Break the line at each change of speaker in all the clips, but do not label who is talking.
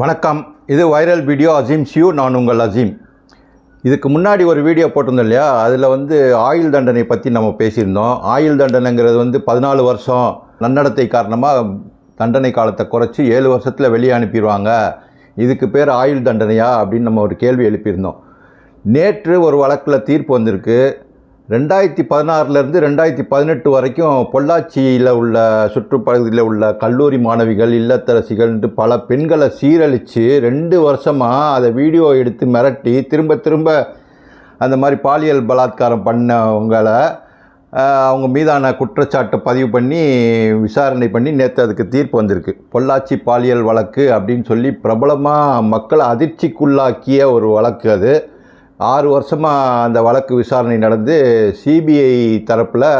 வணக்கம். இது viral video Azeem ஷியூ நான் உங்கள் அசீம் இதுக்கு முன்னாடி ஒரு வீடியோ போட்டிருந்தோம் இல்லையா? அதில் வந்து ஆயுள் தண்டனை பற்றி நம்ம பேசியிருந்தோம். ஆயுள் தண்டனைங்கிறது வந்து பதினாலு வருஷம் நன்னடத்தை காரணமாக தண்டனை காலத்தை குறைச்சி ஏழு வருஷத்தில் வெளியே அனுப்பிடுவாங்க. இதுக்கு பேர் ஆயுள் தண்டனையா அப்படின்னு நம்ம ஒரு கேள்வி எழுப்பியிருந்தோம். நேற்று ஒரு வழக்கில் தீர்ப்பு வந்திருக்கு. ரெண்டாயிரத்தி பதினாறுலேருந்து ரெண்டாயிரத்தி பதினெட்டு வரைக்கும் பொள்ளாச்சியில் உள்ள சுற்றுப்பகுதியில் உள்ள கல்லூரி மாணவிகள் இல்லத்தரசிகள்ன்ட்டு பல பெண்களை சீரழித்து ரெண்டு வருஷமாக அதை வீடியோ எடுத்து மிரட்டி திரும்ப திரும்ப அந்த மாதிரி பாலியல் பலாத்காரம் பண்ணவங்களை அவங்க மீதான குற்றச்சாட்டை பதிவு பண்ணி விசாரணை பண்ணி நேற்று அதுக்கு தீர்ப்பு வந்திருக்கு. பொள்ளாச்சி பாலியல் வழக்கு அப்படின்னு சொல்லி பிரபலமாக மக்களை அதிர்ச்சிக்குள்ளாக்கிய ஒரு வழக்கு அது. ஆறு வருஷமாக அந்த வழக்கு விசாரணை நடந்து சிபிஐ தரப்பில்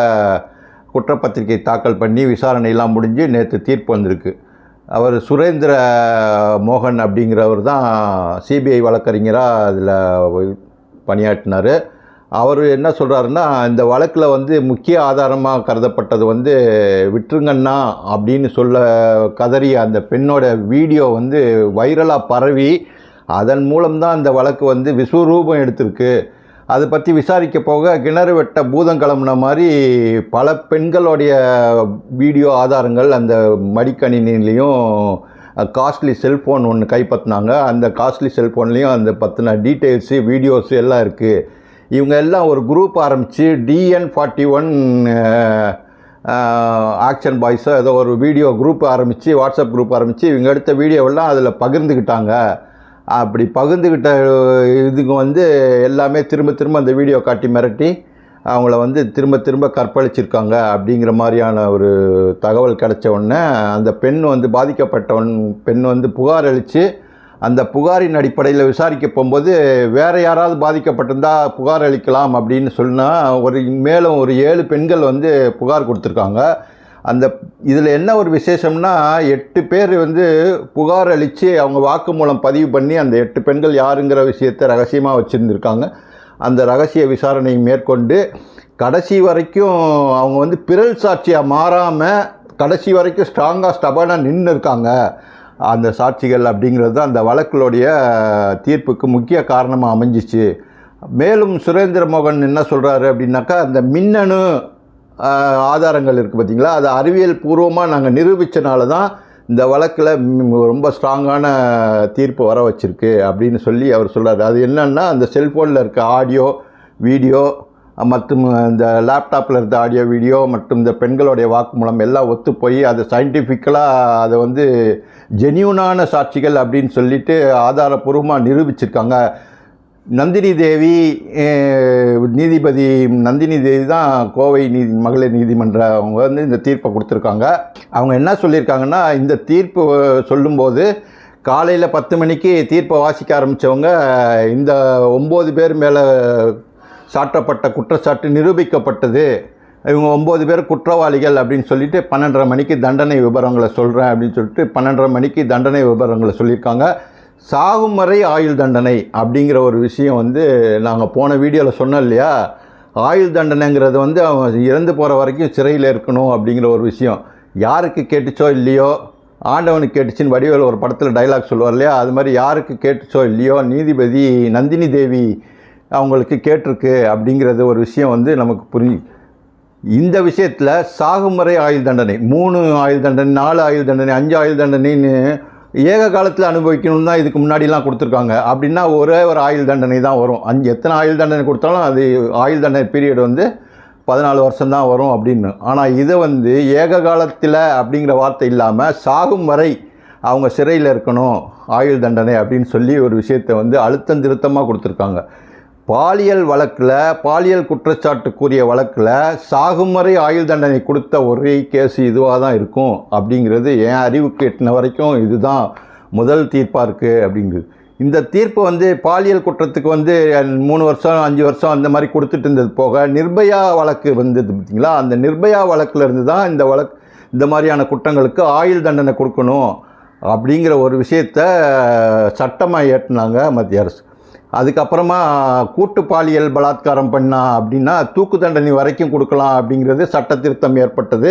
குற்றப்பத்திரிகை தாக்கல் பண்ணி விசாரணையெல்லாம் முடிஞ்சு நேற்று தீர்ப்பு வந்திருக்கு. அவர் சுரேந்திர மோகன் அப்படிங்கிறவர் தான் சிபிஐ வழக்கறிஞராக அதில் பணியாற்றினார். அவர் என்ன சொல்கிறாருன்னா இந்த வழக்கில் வந்து முக்கிய ஆதாரமாக கருதப்பட்டது வந்து விட்டுருங்கண்ணா அப்படின்னு சொல்ல கதறிய அந்த பெண்ணோட வீடியோ வந்து வைரலாக பரவி அதன் மூலம்தான் அந்த வழக்கு வந்து விஸ்வரூபம் எடுத்திருக்கு. அதை பற்றி விசாரிக்க போக கிணறு வெட்ட பூதம் கிளம்புன மாதிரி பல பெண்களுடைய வீடியோ ஆதாரங்கள் அந்த மடிக்கணினிலையும் காஸ்ட்லி செல்ஃபோன் ஒன்று கைப்பற்றினாங்க அந்த காஸ்ட்லி செல்ஃபோன்லேயும் அந்த பற்றின டீட்டெயில்ஸு வீடியோஸு எல்லாம் இருக்குது இவங்க எல்லாம் ஒரு குரூப் ஆரம்பித்து டிஎன் ஃபார்ட்டி ஒன் ஆக்ஷன் பாய்ஸோ ஏதோ ஒரு வீடியோ குரூப் ஆரம்பித்து வாட்ஸ்அப் குரூப் ஆரம்பித்து இவங்க எடுத்த வீடியோவெல்லாம் அதில் பகிர்ந்துக்கிட்டாங்க அப்படி பகிர்ந்துக்கிட்ட இதுக்கு வந்து எல்லாமே திரும்ப திரும்ப அந்த வீடியோ காட்டி மிரட்டி அவங்கள வந்து திரும்ப திரும்ப கற்பழிச்சிருக்காங்க அப்படிங்கிற மாதிரியான ஒரு தகவல் கிடைச்ச உடனே அந்த பெண் வந்து பாதிக்கப்பட்டவன் பெண் வந்து புகார் அளித்து அந்த புகாரின் அடிப்படையில் விசாரிக்க போகும்போது வேறு யாராவது பாதிக்கப்பட்டிருந்தால் புகார் அளிக்கலாம் அப்படின்னு சொன்னால் ஒரு மேலும் ஒரு ஏழு பெண்கள் வந்து புகார் கொடுத்துருக்காங்க. அந்த இதில் என்ன ஒரு விசேஷம்னா எட்டு பேர் வந்து புகார் அளித்து அவங்க வாக்குமூலம் பதிவு பண்ணி அந்த எட்டு பெண்கள் யாருங்கிற விஷயத்தை ரகசியமாக வச்சுருந்துருக்காங்க. அந்த ரகசிய விசாரணையை மேற்கொண்டு கடைசி வரைக்கும் அவங்க வந்து பிறல் சாட்சியாக மாறாமல் கடைசி வரைக்கும் ஸ்ட்ராங்காக ஸ்டபனாக நின்று இருக்காங்க அந்த சாட்சிகள் அப்படிங்கிறது தான் அந்த வழக்குகளுடைய தீர்ப்புக்கு முக்கிய காரணமாக அமைஞ்சிச்சு. மேலும் சுரேந்திர மோகன் என்ன சொல்கிறாரு அப்படின்னாக்கா அந்த மின்னணு ஆதாரங்கள் இருக்குது பார்த்தீங்களா? அது அறிவியல் பூர்வமாக நாங்கள் நிரூபித்தனால தான் இந்த வழக்கில் ரொம்ப ஸ்ட்ராங்கான தீர்ப்பு வர வச்சிருக்கு அப்படின்னு சொல்லி அவர் சொல்கிறார் அது என்னென்னா அந்த செல்ஃபோனில் இருக்க ஆடியோ வீடியோ மற்றும் இந்த லேப்டாப்பில் இருந்த ஆடியோ வீடியோ மற்றும் இந்த பெண்களுடைய வாக்குமூலம் எல்லாம் ஒத்து போய் அது சயின்டிஃபிக்கலாக அதை வந்து ஜெனியூனான சாட்சிகள் அப்படின்னு சொல்லிட்டு ஆதாரப்பூர்வமாக நிரூபிச்சிருக்காங்க. நந்தினி தேவி நீதிபதி நந்தினி தேவி தான் கோவை நீதி மகளிர் நீதிமன்றம் அவங்க வந்து இந்த தீர்ப்பை கொடுத்துருக்காங்க. அவங்க என்ன சொல்லியிருக்காங்கன்னா இந்த தீர்ப்பு சொல்லும்போது காலையில் பத்து மணிக்கு தீர்ப்பை வாசிக்க ஆரம்பித்தவங்க இந்த ஒம்பது பேர் மேலே சாட்டப்பட்ட குற்றச்சாட்டு நிரூபிக்கப்பட்டது. இவங்க ஒம்பது பேர் குற்றவாளிகள் அப்படின்னு சொல்லிட்டு பன்னெண்டரை மணிக்கு தண்டனை விவரங்களை சொல்கிறேன் அப்படின்னு சொல்லிட்டு பன்னெண்டரை மணிக்கு தண்டனை விவரங்களை சொல்லியிருக்காங்க. சாகும் வரை ஆயுள் தண்டனை அப்படிங்கிற ஒரு விஷயம் வந்து நாங்கள் போன வீடியோவில் சொன்னோம் இல்லையா? ஆயுள் தண்டனைங்கிறது வந்து அவன் இறந்து போகிற வரைக்கும் சிறையில் இருக்கணும் அப்படிங்கிற ஒரு விஷயம். யாருக்கு கேட்டுச்சோ இல்லையோ? ஆண்டவனுக்கு கேட்டுச்சின்னு வடிவேல் ஒரு படத்தில் டைலாக் சொல்லுவார் இல்லையா? அது மாதிரி யாருக்கு கேட்டுச்சோ இல்லையோ? நீதிபதி நந்தினி தேவி அவங்களுக்கு கேட்டிருக்கு அப்படிங்கிறது ஒரு விஷயம் வந்து நமக்கு புரிஞ்சு இந்த விஷயத்தில் சாகுமுறை ஆயுள் தண்டனை மூணு ஆயுள் தண்டனை நாலு ஆயுள் தண்டனை அஞ்சு ஆயுள் தண்டனைன்னு ஏக காலத்தில் அனுபவிக்கணும்னு தான் இதுக்கு முன்னாடிலாம் கொடுத்துருக்காங்க. அப்படின்னா ஒரே ஒரு ஆயுள் தண்டனை தான் வரும். அஞ்சு எத்தனை ஆயுள் தண்டனை கொடுத்தாலும் அது ஆயுள் தண்டனை பீரியட் வந்து பதினாலு வருஷம்தான் வரும் அப்படின்னு. ஆனால் இதை வந்து ஏக காலத்தில் அப்படிங்கிற வார்த்தை இல்லாமல் சாகும் வரை அவங்க சிறையில் இருக்கணும் ஆயுள் தண்டனை அப்படின்னு சொல்லி ஒரு விஷயத்தை வந்து அழுத்தம் திருத்தமாக கொடுத்துருக்காங்க. பாலியல் வழக்கில் பாலியல் குற்றச்சாட்டுக்குரிய வழக்கில் சாகும் வரை ஆயுள் தண்டனை கொடுத்த ஒரே கேஸ் இதுவாக தான் இருக்கும் அப்படிங்கிறது என் அறிவுக்கு எட்டின வரைக்கும் இதுதான் முதல் தீர்ப்பாக இருக்குது அப்படிங்கிறது இந்த தீர்ப்பு வந்து பாலியல் குற்றத்துக்கு வந்து மூணு வருஷம் அஞ்சு வருஷம் அந்த மாதிரி கொடுத்துட்டு இருந்தது போக நிர்பயா வழக்கு வந்தது பார்த்திங்களா? அந்த நிர்பயா வழக்கில் இருந்து தான் இந்த வழக்கு இந்த மாதிரியான குற்றங்களுக்கு ஆயுள் தண்டனை கொடுக்கணும் அப்படிங்கிற ஒரு விஷயத்த சட்டமாக ஏற்றினாங்க மத்திய அரசு. அதுக்கப்புறமா கூட்டு பாலியல் பலாத்காரம் பண்ணா அப்படின்னா தூக்கு தண்டனை வரைக்கும் கொடுக்கலாம் அப்படிங்கிறது சட்ட திருத்தம் ஏற்பட்டது.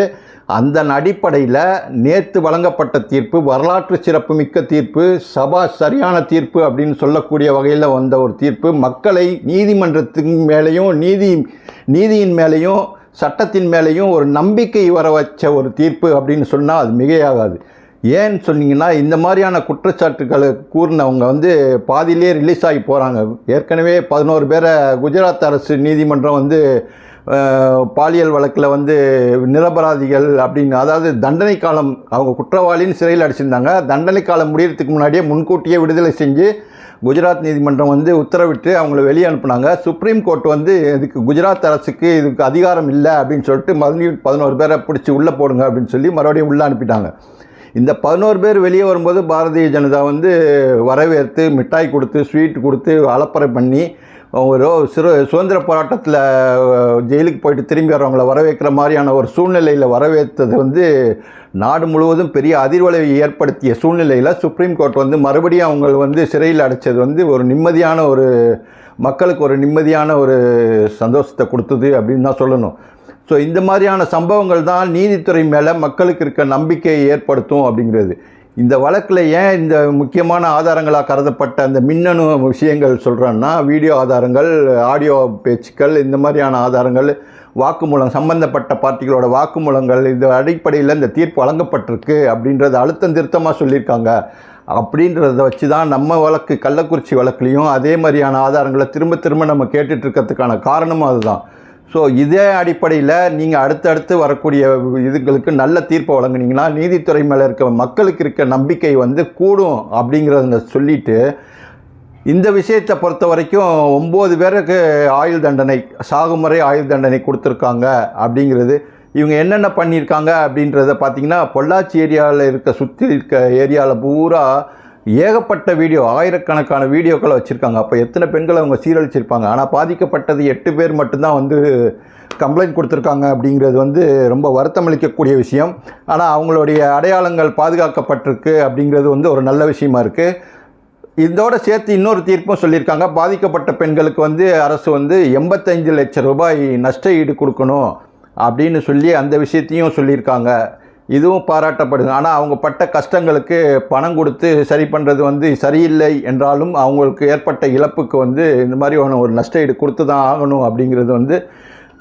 அந்த அடிப்படையில் நேற்று வழங்கப்பட்ட தீர்ப்பு வரலாற்று சிறப்புமிக்க தீர்ப்பு சபா சரியான தீர்ப்பு அப்படின்னு சொல்லக்கூடிய வகையில் வந்த ஒரு தீர்ப்பு. மக்களை நீதிமன்றத்தின் மேலேயும் நீதி நீதியின் மேலேயும் சட்டத்தின் மேலேயும் ஒரு நம்பிக்கை வர வச்ச ஒரு தீர்ப்பு அப்படின்னு சொன்னால் அது மிகையாகாது. ஏன்னு சொன்னீங்கன்னா இந்த மாதிரியான குற்றச்சாட்டுகளை கூறினவங்க வந்து பாதியிலே ரிலீஸ் ஆகி போகிறாங்க ஏற்கனவே பதினோரு பேரை குஜராத் அரசு நீதிமன்றம் வந்து பாலியல் வழக்கில் வந்து நிரபராதிகள் அப்படின்னு அதாவது தண்டனை காலம் அவங்க குற்றவாளின்னு சிறையில் அடிச்சிருந்தாங்க. தண்டனை காலம் முடியறதுக்கு முன்னாடியே முன்கூட்டியே விடுதலை செஞ்சு குஜராத் நீதிமன்றம் வந்து உத்தரவிட்டு அவங்கள வெளியே அனுப்புனாங்க. சுப்ரீம் கோர்ட் வந்து இதுக்கு குஜராத் அரசுக்கு இதுக்கு அதிகாரம் இல்லை அப்படின்னு சொல்லிட்டு மறுபடியும் பதினோரு பேரை பிடிச்சி உள்ளே போடுங்க அப்படின்னு சொல்லி மறுபடியும் உள்ளே அனுப்பிட்டாங்க. இந்த பதினோரு பேர் வெளியே வரும்போது பாரதிய ஜனதா வந்து வரவேற்று மிட்டாய் கொடுத்து ஸ்வீட் கொடுத்து அலப்பறை பண்ணி ஒரு சிறு சுதந்திர போராட்டத்தில் ஜெயிலுக்கு போயிட்டு திரும்பி வரவங்களை வரவேற்கிற மாதிரியான ஒரு சூழ்நிலையில் வரவேற்றது வந்து நாடு முழுவதும் பெரிய அதிர்வலையை ஏற்படுத்திய சூழ்நிலையில் சுப்ரீம் கோர்ட் வந்து மறுபடியும் அவங்க வந்து சிறையில் அடைச்சது வந்து ஒரு நிம்மதியான ஒரு மக்களுக்கு ஒரு நிம்மதியான ஒரு சந்தோஷத்தை கொடுத்தது அப்படின்னு தான் சொல்லணும். ஸோ இந்த மாதிரியான சம்பவங்கள் தான் நீதித்துறை மேலே மக்களுக்கு இருக்க நம்பிக்கையை ஏற்படுத்தும் அப்படிங்கிறது. இந்த வழக்கில் ஏன் இந்த முக்கியமான ஆதாரங்களாக கருதப்பட்ட அந்த மின்னணு விஷயங்கள் சொல்கிறேன்னா வீடியோ ஆதாரங்கள் ஆடியோ பேச்சுக்கள் இந்த மாதிரியான ஆதாரங்கள் வாக்குமூலம் சம்பந்தப்பட்ட பார்ட்டிகளோட வாக்குமூலங்கள் இந்த அடிப்படையில் இந்த தீர்ப்பு வழங்கப்பட்டிருக்கு அப்படின்றத அழுத்தம் திருத்தமாக சொல்லியிருக்காங்க. அப்படின்றத வச்சு தான் நம்ம வழக்கு கள்ளக்குறிச்சி வழக்குலேயும் அதே மாதிரியான ஆதாரங்களை திரும்ப திரும்ப நம்ம கேட்டுட்ருக்கிறதுக்கான காரணமும் அதுதான். ஸோ இதே அடிப்படையில் நீங்கள் அடுத்தடுத்து வரக்கூடிய இதுகளுக்கு நல்ல தீர்ப்பை வழங்குனீங்கன்னா நீதித்துறை மேலே இருக்க மக்களுக்கு இருக்க நம்பிக்கை வந்து கூடும் அப்படிங்கிறத சொல்லிட்டு இந்த விஷயத்தை பொறுத்த வரைக்கும் ஒம்பது பேருக்கு ஆயுள் தண்டனை சாகுமுறை ஆயுள் தண்டனை கொடுத்துருக்காங்க அப்படிங்கிறது. இவங்க என்னென்ன பண்ணியிருக்காங்க அப்படின்றத பார்த்திங்கன்னா பொள்ளாச்சி ஏரியாவில் இருக்க சுற்றி இருக்க ஏரியாவில் பூரா ஏகப்பட்ட வீடியோ ஆயிரக்கணக்கான வீடியோக்களை வச்சுருக்காங்க. அப்போ எத்தனை பெண்களை அவங்க சீரழிச்சிருப்பாங்க? ஆனால் பாதிக்கப்பட்டது எட்டு பேர் மட்டும்தான் வந்து கம்ப்ளைண்ட் கொடுத்துருக்காங்க அப்படிங்கிறது வந்து ரொம்ப வருத்தமளிக்கக்கூடிய விஷயம். ஆனால் அவங்களுடைய அடையாளங்கள் பாதுகாக்கப்பட்டிருக்கு அப்படிங்கிறது வந்து ஒரு நல்ல விஷயமா இருக்குது இதோட சேர்த்து இன்னொரு தீர்ப்பும் சொல்லியிருக்காங்க. பாதிக்கப்பட்ட பெண்களுக்கு வந்து அரசு வந்து எண்பத்தஞ்சு லட்சம் ரூபாய் நஷ்ட ஈடு கொடுக்கணும் அப்படின்னு சொல்லி அந்த விஷயத்தையும் சொல்லியிருக்காங்க. இதுவும் பாராட்டப்படுது. ஆனால் அவங்க பட்ட கஷ்டங்களுக்கு பணம் கொடுத்து சரி பண்ணுறது வந்து சரியில்லை என்றாலும் அவங்களுக்கு ஏற்பட்ட இழப்புக்கு வந்து இந்த மாதிரி ஒரு நஷ்ட ஈடு கொடுத்து தான் ஆகணும் அப்படிங்கிறது வந்து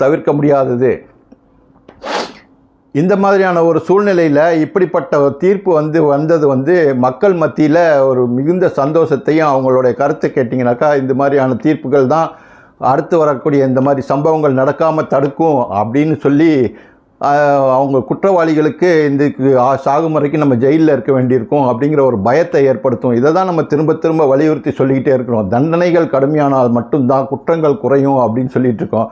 தவிர்க்க முடியாதது. இந்த மாதிரியான ஒரு சூழ்நிலையில் இப்படிப்பட்ட தீர்ப்பு வந்து வந்தது வந்து மக்கள் மத்தியில் ஒரு மிகுந்த சந்தோஷத்தையும் அவங்களுடைய கருத்தை கேட்டிங்கனாக்கா இந்த மாதிரியான தீர்ப்புகள் தான் அடுத்து வரக்கூடிய இந்த மாதிரி சம்பவங்கள் நடக்காமல் தடுக்கும் அப்படின்னு சொல்லி அவங்க குற்றவாளிகளுக்கு இந்த சாகும் வரைக்கும் நம்ம ஜெயிலில் இருக்க வேண்டியிருக்கும் அப்படிங்கிற ஒரு பயத்தை ஏற்படுத்தும். இதை தான் நம்ம திரும்ப திரும்ப வலியுறுத்தி சொல்லிக்கிட்டே இருக்கிறோம். தண்டனைகள் கடுமையானால் மட்டும்தான் குற்றங்கள் குறையும் அப்படின்னு சொல்லிகிட்டு இருக்கோம்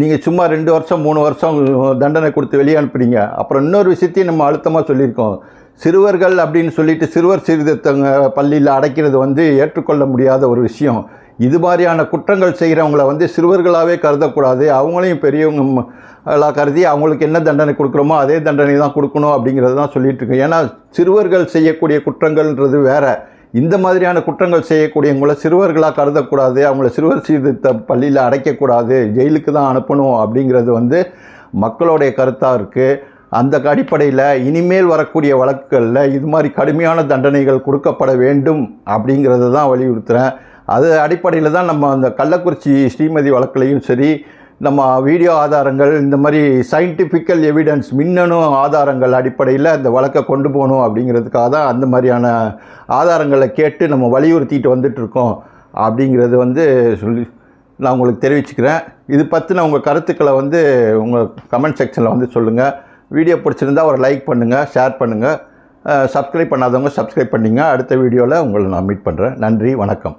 நீங்கள் சும்மா ரெண்டு வருஷம் மூணு வருஷம் தண்டனை கொடுத்து வெளியே அனுப்புறீங்க அப்புறம் இன்னொரு விஷயத்தையும் நம்ம அழுத்தமாக சொல்லியிருக்கோம். சிறுவர்கள் அப்படின்னு சொல்லிட்டு சிறுவர் சீர்திருத்தங்க பள்ளியில் அடைக்கிறது வந்து ஏற்றுக்கொள்ள முடியாத ஒரு விஷயம். இது மாதிரியான குற்றங்கள் செய்கிறவங்கள வந்து சிறுவர்களாகவே கருதக்கூடாது. அவங்களையும் பெரியவங்க எல்லாம் கருதி அவங்களுக்கு என்ன தண்டனை கொடுக்குறோமோ அதே தண்டனை தான் கொடுக்கணும் அப்படிங்கிறது தான் சொல்லிகிட்டு இருக்கோம் ஏன்னா சிறுவர்கள் செய்யக்கூடிய குற்றங்கள்ன்றது வேறு. இந்த மாதிரியான குற்றங்கள் செய்யக்கூடியவங்கள சிறுவர்களாக கருதக்கூடாது. அவங்கள சிறுவர் சீர்திருத்த பள்ளியில் அடைக்கக்கூடாது. ஜெயிலுக்கு தான் அனுப்பணும் அப்படிங்கிறது வந்து மக்களுடைய கருத்தாக இருக்குது அந்த அடிப்படையில் இனிமேல் வரக்கூடிய வழக்குகளில் இது மாதிரி கடுமையான தண்டனைகள் கொடுக்கப்பட வேண்டும் அப்படிங்கிறத தான் வலியுறுத்துகிறேன் அது அடிப்படையில் தான் நம்ம அந்த கள்ளக்குறிச்சி ஸ்ரீமதி வழக்குலையும் சரி நம்ம வீடியோ ஆதாரங்கள் இந்த மாதிரி சயின்டிஃபிக்கல் எவிடன்ஸ் மின்னணு ஆதாரங்கள் அடிப்படையில் இந்த வழக்கை கொண்டு போகணும் அப்படிங்கிறதுக்காக தான் அந்த மாதிரியான ஆதாரங்களை கேட்டு நம்ம வலியுறுத்திட்டு வந்துட்டுருக்கோம் அப்படிங்கிறது வந்து சொல்லி நான் உங்களுக்கு தெரிவிச்சுக்கிறேன். இது பற்றின உங்கள் கருத்துக்களை வந்து உங்கள் கமெண்ட் செக்ஷனில் வந்து சொல்லுங்கள் வீடியோ பிடிச்சிருந்தா ஒரு லைக் பண்ணுங்கள் ஷேர் பண்ணுங்கள் சப்ஸ்கிரைப் பண்ணாதவங்க சப்ஸ்கிரைப் பண்ணிங்க. அடுத்த வீடியோவில் உங்களை நான் மீட் பண்ணுறேன் நன்றி வணக்கம்.